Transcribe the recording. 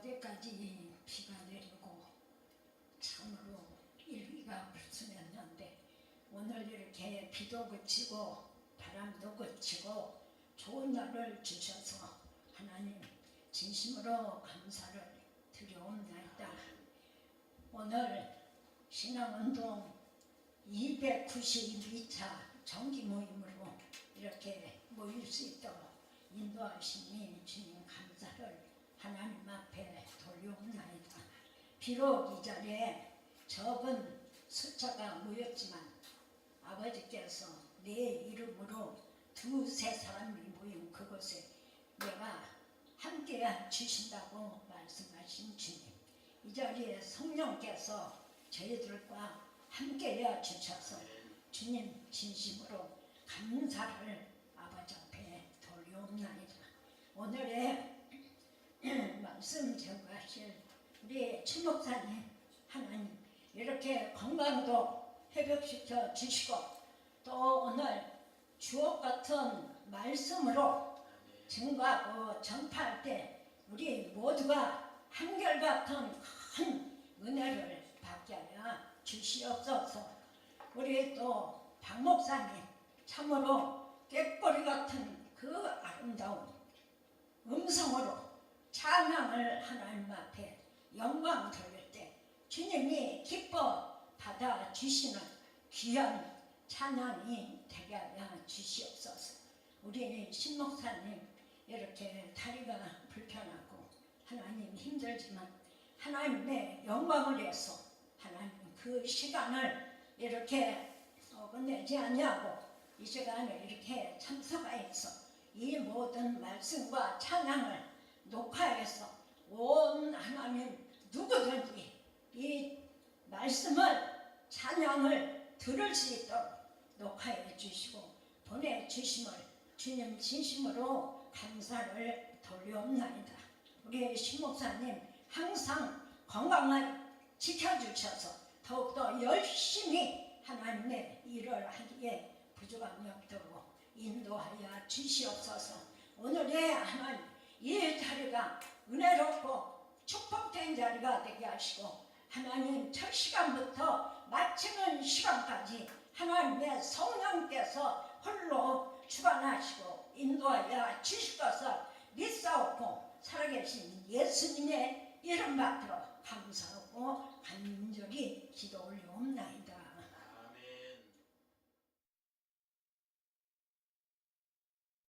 때까지 비가 내리고 참으로 일기가 불순했는데 오늘 이렇게 비도 그치고 바람도 그치고 좋은 날을 주셔서 하나님 진심으로 감사를 드려옵나이다. 오늘 신앙운동 292차 정기 모임으로 이렇게 모일 수 있도록 인도하시니 주님 감사를 하나님 앞에 돌려옵나이다. 비록 이 자리에 적은 숫자가 모였지만 아버지께서 내 이름으로 두세 사람이 모인 그곳에 내가 함께 주신다고 말씀하신 주님 이 자리에 성령께서 저희들과 함께 해 주셔서 주님 진심으로 감사를 아버지 앞에 돌려옵나이다 오늘의 말씀 전가하실 우리 추목사님 하나님 이렇게 건강도 회복시켜 주시고 또 오늘 주옥 같은 말씀으로 증거하고 전파할 때 우리 모두가 한결같은 큰 은혜를 받게 하여 주시옵소서. 우리 또 박 목사님 참으로 꾀꼬리 같은 그 아름다운 음성으로 찬양을 하나님 앞에 영광 돌릴 때 주님이 기뻐 받아 주시는 귀한 찬양이 되게 하여 주시옵소서. 우리 신목사님 이렇게 다리가 불편하고 하나님 힘들지만 하나님의 영광을 위해서 하나님 그 시간을 이렇게 어긋내지 않냐고 이 시간에 이렇게 참석하여서 이 모든 말씀과 찬양을 녹화해서 온 하나님 누구든지 이 말씀을 찬양을 들을 수 있도록 녹화해 주시고 보내주심을 주님 진심으로 감사를 돌려옵나이다. 우리 신목사님 항상 건강을 지켜주셔서 더욱더 열심히 하나님의 일을 하기에 부족함이 없도록 인도하여 주시옵소서 오늘의 하나님 이 자리가 은혜롭고 축복된 자리가 되게 하시고 하나님 첫 시간부터 마치는 시간까지 하나님의 성령께서 홀로 주관하시고 인도하여 주실 것을 믿사옵고 살아계신 예수님의 이름 받들어 감사하고 간절히 기도 올려옵나이다.